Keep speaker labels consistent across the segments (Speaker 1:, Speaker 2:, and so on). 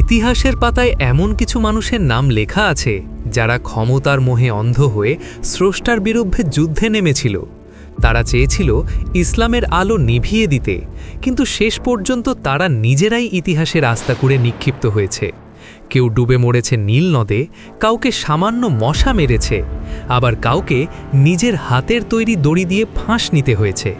Speaker 1: ইতিহাসের পাতায় এমন কিছু মানুষের নাম লেখা আছে, যারা ক্ষমতার মোহে অন্ধ হয়ে স্রষ্টার বিরুদ্ধে যুদ্ধে নেমেছিল। তারা চেয়েছিল ইসলামের আলো নিভিয়ে দিতে, কিন্তু শেষ পর্যন্ত তারা নিজেরাই ইতিহাসের আস্তা করে নিক্ষিপ্ত হয়েছে। কেউ ডুবে মরেছে নীল নদে, কাউকে সামান্য মশা মেরেছে, আবার কাউকে নিজের হাতের তৈরি দড়ি দিয়ে ফাঁস নিতে হয়েছে।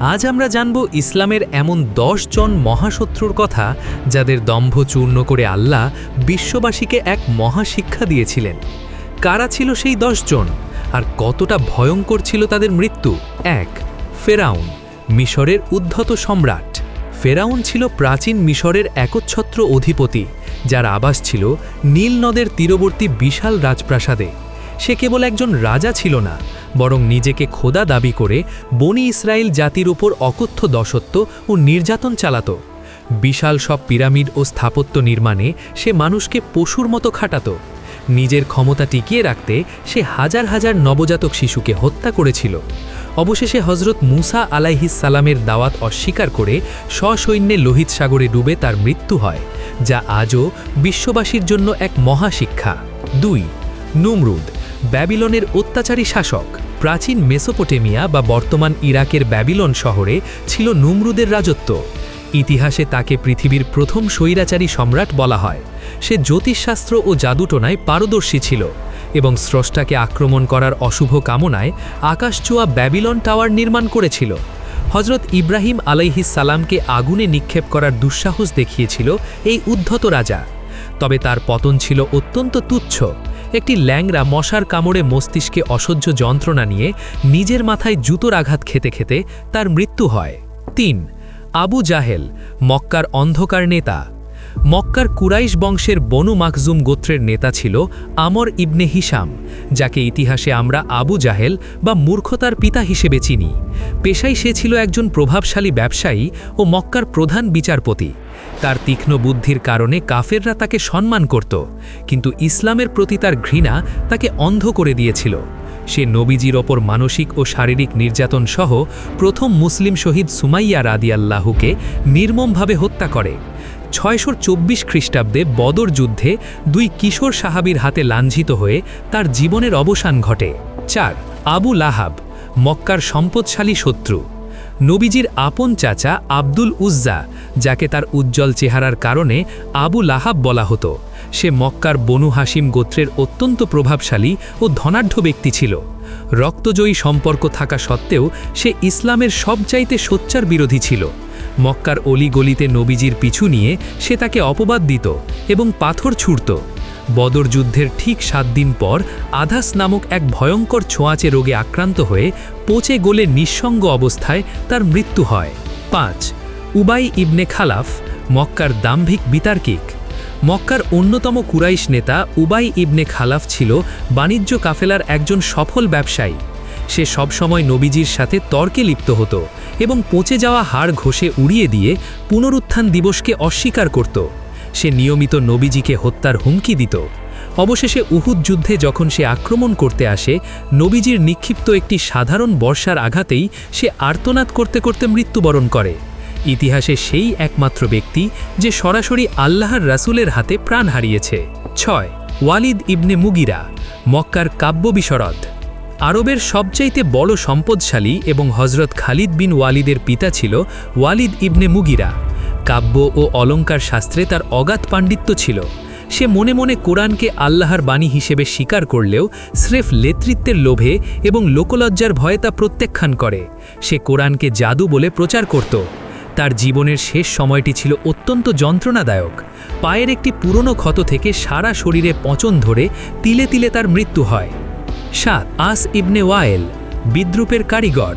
Speaker 1: আজ আমরা জানব ইসলামের এমন দশ জন মহাশত্রুর কথা যাদের দম্ভ চূর্ণ করে আল্লাহ বিশ্ববাসীকে এক মহাশিক্ষা দিয়েছিলেন। কারা ছিল সেই জন? আর কতটা ভয়ঙ্কর ছিল তাদের মৃত্যু? এক, ফেরাউন, মিশরের উদ্ধত সম্রাট। ফেরাউন ছিল প্রাচীন মিশরের একচ্ছত্র অধিপতি, যার আবাস ছিল নীল নদের তীরবর্তী বিশাল রাজপ্রাসাদে। সে কেবল একজন রাজা ছিল না, বরং নিজেকে খোদা দাবি করে বনি ইসরায়েল জাতির উপর অকথ্য দশত্ব ও নির্যাতন চালাত। বিশাল সব পিরামিড ও স্থাপত্য নির্মাণে সে মানুষকে পশুর মতো খাটাত। নিজের ক্ষমতা টিকিয়ে রাখতে সে হাজার হাজার নবজাতক শিশুকে হত্যা করেছিল। অবশেষে হজরত মুসা সালামের দাওয়াত অস্বীকার করে সসৈন্যে লোহিত সাগরে ডুবে তার মৃত্যু হয়, যা আজও বিশ্ববাসীর জন্য এক মহাশিক্ষা। দুই, নুমরুদ। ব্যাবিলনের অত্যাচারী শাসক। প্রাচীন মেসোপোটেমিয়া বা বর্তমান ইরাকের ব্যাবিলন শহরে ছিল নুমরুদের রাজত্ব। ইতিহাসে তাকে পৃথিবীর প্রথম স্বৈরাচারী সম্রাট বলা হয়। সে জ্যোতিষশাস্ত্র ও জাদুটোনায় পারদর্শী ছিল এবং স্রষ্টাকে আক্রমণ করার অশুভ কামনায় আকাশচুয়া ব্যাবিলন টাওয়ার নির্মাণ করেছিল। হজরত ইব্রাহিম সালামকে আগুনে নিক্ষেপ করার দুঃসাহস দেখিয়েছিল এই উদ্ধত রাজা। তবে তার পতন ছিল অত্যন্ত তুচ্ছ। একটি ল্যাংরা মশার কামড়ে মস্তিষ্কে অসহ্য যন্ত্রণা নিয়ে নিজের মাথায় জুতোর আঘাত খেতে খেতে তার মৃত্যু হয়। তিন, আবু জাহেল, মক্কার অন্ধকার নেতা। মক্কার কুরাইশ বংশের বনু মাকজুম গোত্রের নেতা ছিল আমর ইবনে হিসাম যাকে ইতিহাসে আমরা আবু জাহেল বা মূর্খতার পিতা হিসেবে চিনি। পেশায় সে ছিল একজন প্রভাবশালী ব্যবসায়ী ও মক্কার প্রধান বিচারপতি। তার তীক্ষ্ণ বুদ্ধির কারণে কাফেররা তাকে সম্মান করত, কিন্তু ইসলামের প্রতি তার ঘৃণা তাকে অন্ধ করে দিয়েছিল। সে নবীজির ওপর মানসিক ও শারীরিক নির্যাতন সহ প্রথম মুসলিম শহীদ সুমাইয়া রাদিয়াল্লাহুকে নির্মমভাবে হত্যা করে। ছয়শো চব্বিশ খ্রিস্টাব্দে বদর যুদ্ধে দুই কিশোর সাহাবির হাতে লাঞ্ছিত হয়ে তার জীবনের অবসান ঘটে। চার, আবু লাহাব, মক্কার সম্পদশালী শত্রু। নবীজির আপন চাচা আব্দুল উজ্জা, যাকে তার উজ্জ্বল চেহারার কারণে আবু লাহাব বলা হতো। সে মক্কার বনু হাসিম গোত্রের অত্যন্ত প্রভাবশালী ও ধনাঢ্য ব্যক্তি ছিল। রক্তজয়ী সম্পর্ক থাকা সত্ত্বেও সে ইসলামের সবচাইতে সোচ্চার বিরোধী ছিল। মক্কার অলিগলিতে নবীজির পিছু নিয়ে সে তাকে অপবাদ দিত এবং পাথর ছুড়ত। বদর যুদ্ধের ঠিক সাত দিন পর আধাস নামক এক ভয়ঙ্কর ছোঁয়াচে রোগে আক্রান্ত হয়ে পচে গোলে নিঃসঙ্গ অবস্থায় তার মৃত্যু হয়। পাঁচ, উবাই ইবনে খালাফ, মক্কার দাম্ভিক বিতার্কিক। মক্কার অন্যতম কুরাইশ নেতা উবাই ইবনে খালাফ ছিল বাণিজ্য কাফেলার একজন সফল ব্যবসায়ী। সে সবসময় নবীজির সাথে তর্কে লিপ্ত হতো এবং পচে যাওয়া হাড় ঘষে উড়িয়ে দিয়ে পুনরুত্থান দিবসকে অস্বীকার করত। সে নিয়মিত নবীজিকে হত্যার হুমকি দিত। অবশেষে উহুদ যুদ্ধে যখন সে আক্রমণ করতে আসে, নবীজির নিক্ষিপ্ত একটি সাধারণ বর্ষার আঘাতেই সে আর্তনাদ করতে করতে মৃত্যুবরণ করে। ইতিহাসে সেই একমাত্র ব্যক্তি যে সরাসরি আল্লাহর রাসুলের হাতে প্রাণ হারিয়েছে। ছয়, ওয়ালিদ ইবনে মুগিরা, মক্কার কাব্য বিশরদ। আরবের সবচাইতে বড় সম্পদশালী এবং হজরত খালিদ বিন ওয়ালিদের পিতা ছিল ওয়ালিদ ইবনে মুগিরা। কাব্য ও অলঙ্কার শাস্ত্রে তার অগাধ পাণ্ডিত্য ছিল। সে মনে মনে কোরআনকে আল্লাহর বাণী হিসেবে স্বীকার করলেও স্রেফ নেতৃত্বের লোভে এবং লোকলজ্জার ভয়ে তা প্রত্যাখ্যান করে। সে কোরআনকে জাদু বলে প্রচার করত। তার জীবনের শেষ সময়টি ছিল অত্যন্ত যন্ত্রণাদায়ক। পায়ের একটি পুরনো ক্ষত থেকে সারা শরীরে পচন ধরে তিলে তিলে তার মৃত্যু হয়। সাত, আস ইবনে ওয়ায়েল, বিদ্রুপের কারিগর।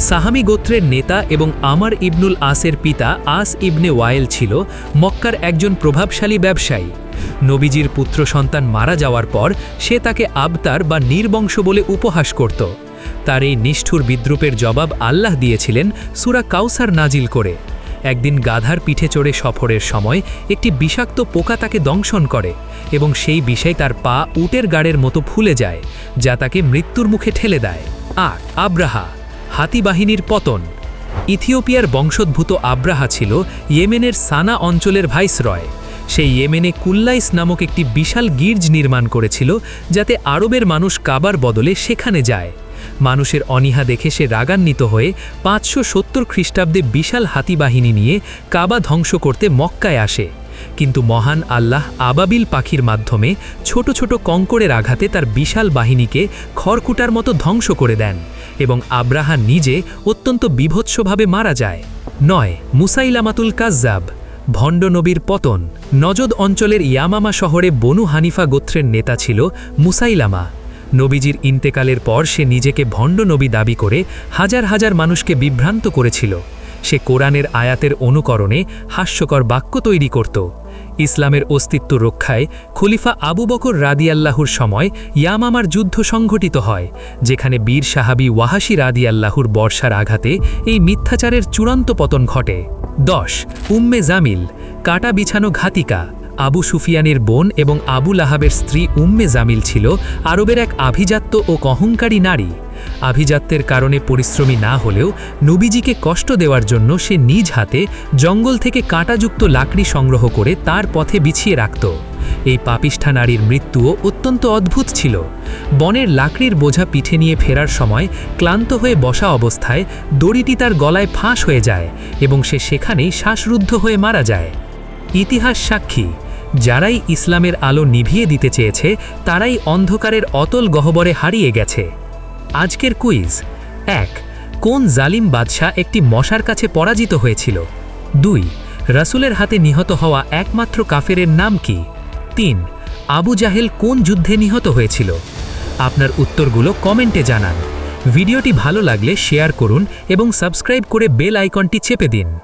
Speaker 1: সাহামি গোত্রের নেতা এবং আমার ইবনুল আসের পিতা আস ইবনে ওয়ায়েল ছিল মক্কার একজন প্রভাবশালী ব্যবসায়ী। নবীজির পুত্র সন্তান মারা যাওয়ার পর সে তাকে আবতার বা নির্বংশ বলে উপহাস করত। তার এই নিষ্ঠুর বিদ্রুপের জবাব আল্লাহ দিয়েছিলেন সুরা কাউসার নাজিল করে। একদিন গাধার পিঠে চড়ে সফরের সময় একটি বিষাক্ত পোকা তাকে দংশন করে এবং সেই বিষয় তার পা উটের গাড়ের মতো ফুলে যায়, যা তাকে মৃত্যুর মুখে ঠেলে দেয়। আর আব্রাহা। হাতি বাহিনীর পতন। ইথিওপিয়ার বংশোদ্ভূত আব্রাহা ছিল ইয়েমেনের সানা অঞ্চলের ভাইসরয়। সে ইয়েমেনে কুল্লাইস নামক একটি বিশাল গির্জ নির্মাণ করেছিল যাতে আরবের মানুষ কাবার বদলে সেখানে যায়। মানুষের অনীহা দেখে সে রাগান্বিত হয়ে পাঁচশো সত্তর খ্রিস্টাব্দে বিশাল হাতিবাহিনী নিয়ে কাবা ধ্বংস করতে মক্কায় আসে। কিন্তু মহান আল্লাহ আবাবিল পাখির মাধ্যমে ছোট ছোট কঙ্করের আঘাতে তার বিশাল বাহিনীকে খড়কুটার মতো ধ্বংস করে দেন এবং আব্রাহা নিজে অত্যন্ত বিভৎসভাবে মারা যায়। নয়, মুসাইলামাতুল কাজ্জাব, ভণ্ড নবীর পতন, নজদ অঞ্চলের ইয়ামামা শহরে বনু হানিফা গোত্রের নেতা ছিল মুসাইলামা। নবীজির ইন্তেকালের পর সে নিজেকে ভণ্ড নবী দাবি করে হাজার হাজার মানুষকে বিভ্রান্ত করেছিল। সে কোরআনের আয়াতের অনুকরণে হাস্যকর বাক্য তৈরি করত। ইসলামের অস্তিত্ব রক্ষায় খলিফা আবু বকর রাদিয়াল্লাহুর সময় ইয়ামামার যুদ্ধ সংঘটিত হয়, যেখানে বীর সাহাবি ওয়াহাসি রাদিয়াল্লাহুর বর্ষার আঘাতে এই মিথ্যাচারের চূড়ান্ত পতন ঘটে। দশ, উম্মে জামিল, কাটা বিছানো ঘাতিকা, আবু সুফিয়ানের বোন এবং আবু লাহাবের স্ত্রী উম্মে জামিল ছিল আরবের এক আভিজাত্য ও অহংকারী নারী। আভিজাত্যের কারণে পরিশ্রমী না হলেও নবীজিকে কষ্ট দেওয়ার জন্য সে নিজ হাতে জঙ্গল থেকে কাঁটাযুক্ত লাকড়ি সংগ্রহ করে তার পথে বিছিয়ে রাখত। এই পাপিষ্ঠা নারীর মৃত্যুও অত্যন্ত অদ্ভুত ছিল। বনের লাকড়ির বোঝা পিঠে নিয়ে ফেরার সময় ক্লান্ত হয়ে বসা অবস্থায় দড়িটি তার গলায় ফাঁস হয়ে যায় এবং সে সেখানেই শ্বাসরুদ্ধ হয়ে মারা যায়। ইতিহাস সাক্ষী, যারাই ইসলামের আলো নিভিয়ে দিতে চেয়েছে, তারাই অন্ধকারের অতল গহ্বরে হারিয়ে গেছে। আজকের কুইজ। এক, কোন জালিম বাদশাহ একটি মশার কাছে পরাজিত হয়েছিল? দুই, রাসূলের হাতে নিহত হওয়া একমাত্র কাফেরের নাম কি? তিন, আবু জাহেল কোন যুদ্ধে নিহত হয়েছিল? আপনার উত্তরগুলো কমেন্টে জানান। ভিডিওটি ভালো লাগলে শেয়ার করুন এবং সাবস্ক্রাইব করে বেল আইকনটি চেপে দিন।